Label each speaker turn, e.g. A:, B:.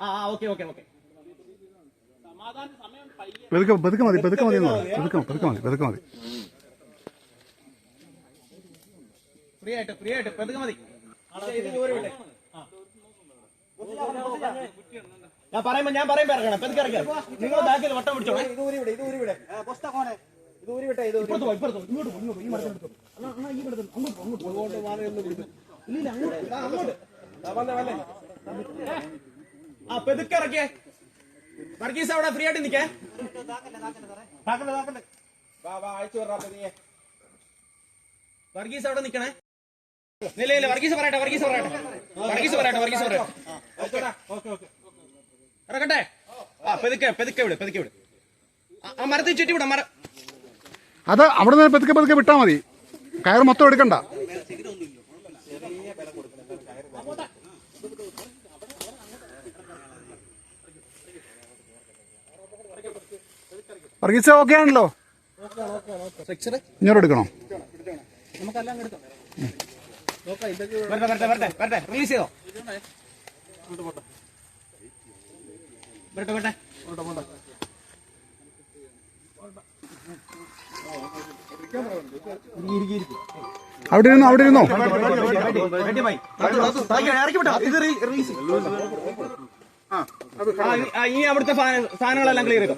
A: ആ okay okay okay
B: പെതുക്കെ പെതുക്കെ മതി പെതുക്കെ മതി. പെതുക്കെ മതി പെതുക്കെ മതി
A: ഫ്രീ ആയിട്ട് ഫ്രീ ആയിട്ട് പെതുക്കെ മതി. ഞാൻ പറയുമ്പോ ഞാൻ പറയുമ്പോ ഇറങ്ങണം. ഇപ്പൊ ഇറക്കാം നിങ്ങൾ ബാക്കിൽ വട്ടം പിടിച്ചോ
C: ഇത് ഊരി വിടെ ഇത് ഊരി വിടെ. പുസ്തകമാണ് കോണെ ഇത് ഊരി വിട്ടെ ഇത്
A: ഇപ്പുറത്തോ ഇപ്പുറത്ത് ഇങ്ങോട്ട് ഇങ്ങോട്ട് ഈ മരത്തിൽ എടുത്തോ. അണ്ണാ, അണ്ണാ, ഈ മരത്തിൽ, അങ്ങോട്ട് പോ, അങ്ങോട്ട് പോ. ഇല്ല, ഇല്ല, അങ്ങോട്ട്, അങ്ങോട്ട്. ആ പെതുക്കെ ഇറക്കിയേ. വർഗീസ് അവിടെ ഫ്രീ ആയിട്ട് നിക്കേ വർഗീസ് അവിടെ നിക്കണേ ഇല്ല ഇല്ല വർഗീസ് പറയട്ടെ വർഗീസ് പറയട്ടെ. വർഗീസ് പറയട്ടെ വർഗീസ് പറയട്ടെ. ഓക്കെ ഓക്കെ ഇറക്കട്ടെ ആ പെതുക്കെ പെതുക്കെ വിട് പെതുക്കെ വിട്. ആ, മരത്തിൽ ചുറ്റി വിടാം മര
B: അത് അവിടെ നിന്ന് പെതുക്കെ പെതുക്കെ വിട്ടാ മതി. കയർ മൊത്തം എടുക്കണ്ട. വർഗീസ് ഓക്കെ ആണല്ലോ? ഇങ്ങോട്ട് എടുക്കണോ?
A: വരട്ടെ വരട്ടെ വരട്ടെ വരട്ടെ റിലീസ് ചെയ്തോ വരട്ടെ
B: അവിടെ ഇരുന്നോ അവിടെ ഇരുന്നോ
A: ഇനി അവിടുത്തെ സാധനങ്ങളെല്ലാം ക്ലിയർ ചെയ്തോ